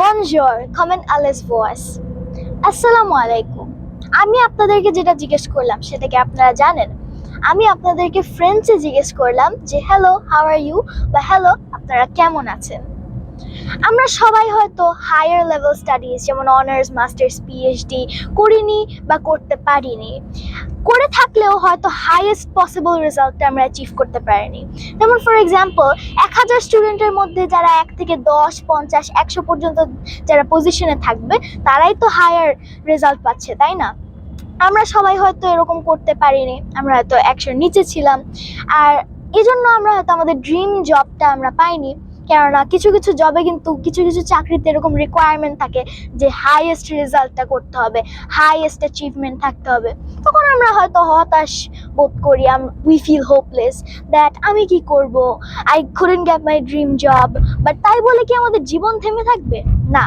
বনজোর comment আলেস voice আসসালামু আলাইকুম আমি আপনাদেরকে যেটা জিজ্ঞেস করলাম, সেটা কি আপনারা জানেন? আমি আপনাদেরকে ফ্রেঞ্চে জিজ্ঞেস করলাম যে হ্যালো হাউ আর ইউ বা হ্যালো আপনারা কেমন আছেন? আমরা সবাই হয়তো হায়ার লেভেল স্টাডিজ যেমন অনার্স মাস্টার্স পিএইচডি করিনি বা করতে পারিনি। করে থাকলেও হয়তো হাইয়েস্ট পসিবল রেজাল্টটা আমরা অ্যাচিভ করতে পারিনি। যেমন ফর এক্সাম্পল এক হাজার স্টুডেন্টের মধ্যে যারা এক থেকে দশ, পঞ্চাশ, একশো পর্যন্ত যারা পজিশনে থাকবে, তারাই তো হায়ার রেজাল্ট পাচ্ছে, তাই না? আমরা সবাই হয়তো এরকম করতে পারিনি, আমরা হয়তো একশোর নিচে ছিলাম। আর এই জন্য আমরা হয়তো আমাদের ড্রিম জবটা আমরা পাইনি। কেননা কিছু কিছু জবে কিন্তু কিছু কিছু চাকরিতে এরকম রিকোয়ারমেন্ট থাকে যে হাইয়েস্ট রেজাল্টটা করতে হবে হাইয়েস্ট অ্যাচিভমেন্ট থাকতে হবে। তখন আমরা হয়তো হতাশ বোধ করি উই ফিল হোপলেস দ্যাট আমি কি করব? I couldn't grab my dream job but তাই বলে কি আমাদের জীবন থেমে থাকবে? না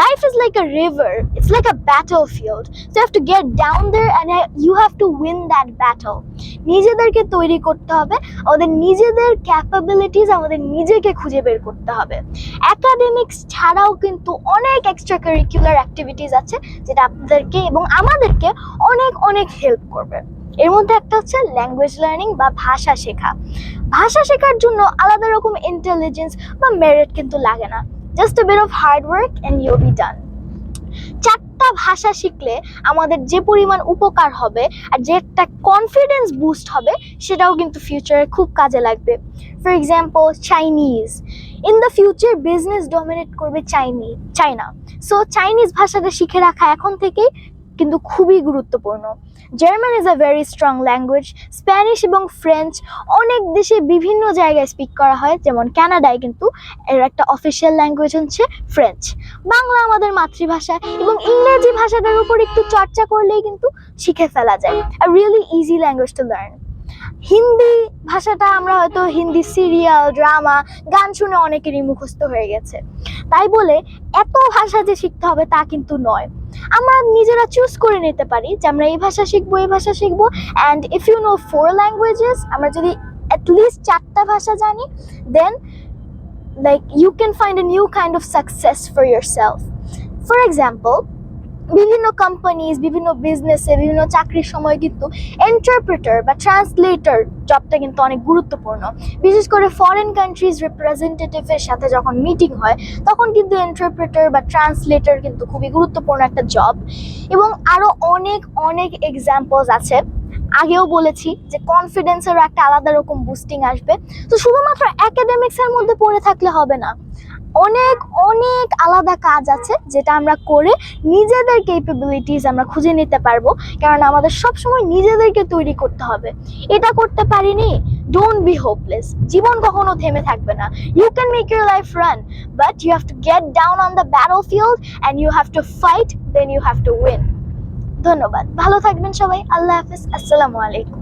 life is like a river it's like a battle field so have to get down there and you have to win that battle নিজেদেরকে তৈরি করতে হবে, আমাদের নিজেদের ক্যাপাবিলিটিস আমাদের নিজেকে খুঁজে বের করতে হবে। একাডেমিক্স ছাড়াও কিন্তু অনেক এক্সট্রা কারিকুলার অ্যাক্টিভিটিস আছে, যেটা আপনাদেরকে এবং আমাদেরকে অনেক অনেক হেল্প করবে। এর মধ্যে একটা হচ্ছে ল্যাঙ্গুয়েজ লার্নিং বা ভাষা শেখা। ভাষা শেখার জন্য আলাদা রকম ইন্টেলিজেন্স বা মেরিট কিন্তু লাগে না। Just a bit of hard work and you'll be done. চারটা ভাষা শিখলে আমাদের যে পরিমাণ উপকার হবে আর যে একটা কনফিডেন্স বুস্ট হবে, সেটাও কিন্তু ফিউচারে খুব কাজে লাগবে। For example Chinese in the future business dominate করবে চাইনি চাইনা সো চাইনিজ ভাষাটা শিখে রাখা এখন থেকেই কিন্তু খুবই গুরুত্বপূর্ণ। German is a very strong language Spanish এবং ফ্রেঞ্চ অনেক দেশে বিভিন্ন জায়গায় স্পিক করা হয়। যেমন কানাডায় কিন্তু এর একটা অফিসিয়াল ল্যাঙ্গুয়েজ হচ্ছে ফ্রেঞ্চ বাংলা আমাদের মাতৃভাষা এবং ইংরেজি ভাষাটার উপর একটু চর্চা করলেই কিন্তু শিখে ফেলা যায়। আর really easy language to learn Hindi ভাষাটা আমরা হয়তো হিন্দি সিরিয়াল ড্রামা গান শুনে অনেকেরই মুখস্থ হয়ে গেছে। তাই বলে এত ভাষা যে শিখতে হবে তা কিন্তু নয়। আমরা নিজেরা চুজ করে নিতে পারি যে আমরা এই ভাষা শিখব, এই ভাষা শিখব। And if you know four languages আমরা যদি অ্যাটলিস্ট চারটা ভাষা জানি then like you can find a new kind of success for yourself for example বিভিন্ন কোম্পানিজ বিভিন্ন বিজনেসে বিভিন্ন চাকরির সময় কিন্তু এন্টারপ্রেটার বা ট্রান্সলেটার জবটা কিন্তু অনেক গুরুত্বপূর্ণ। বিশেষ করে ফরেন কান্ট্রিজ রিপ্রেজেন্টেটিভের সাথে যখন মিটিং হয়, তখন কিন্তু এন্টারপ্রেটার বা ট্রান্সলেটার কিন্তু খুবই গুরুত্বপূর্ণ একটা জব এবং আরও অনেক অনেক এক্সাম্পলস আছে। আগেও বলেছি যে কনফিডেন্সেরও একটা আলাদা রকম বুস্টিং আসবে। তো শুধুমাত্র একাডেমিক্সের মধ্যে পড়ে থাকলে হবে না। অনেক অনেক আলাদা কাজ আছে যেটা আমরা করে নিজেদের কেপেবিলিটিস আমরা খুঁজে নিতে পারব। কারণ আমাদের সবসময় নিজেদেরকে তৈরি করতে হবে। এটা করতে পারিনি ডোন্ট বি হোপলেস জীবন কখনো থেমে থাকবে না। You can make your life run but you have to get down on the battle field and you have to fight then you have to win ধন্যবাদ। ভালো থাকবেন সবাই। আল্লাহ হাফিজ। আসসালামু আলাইকুম।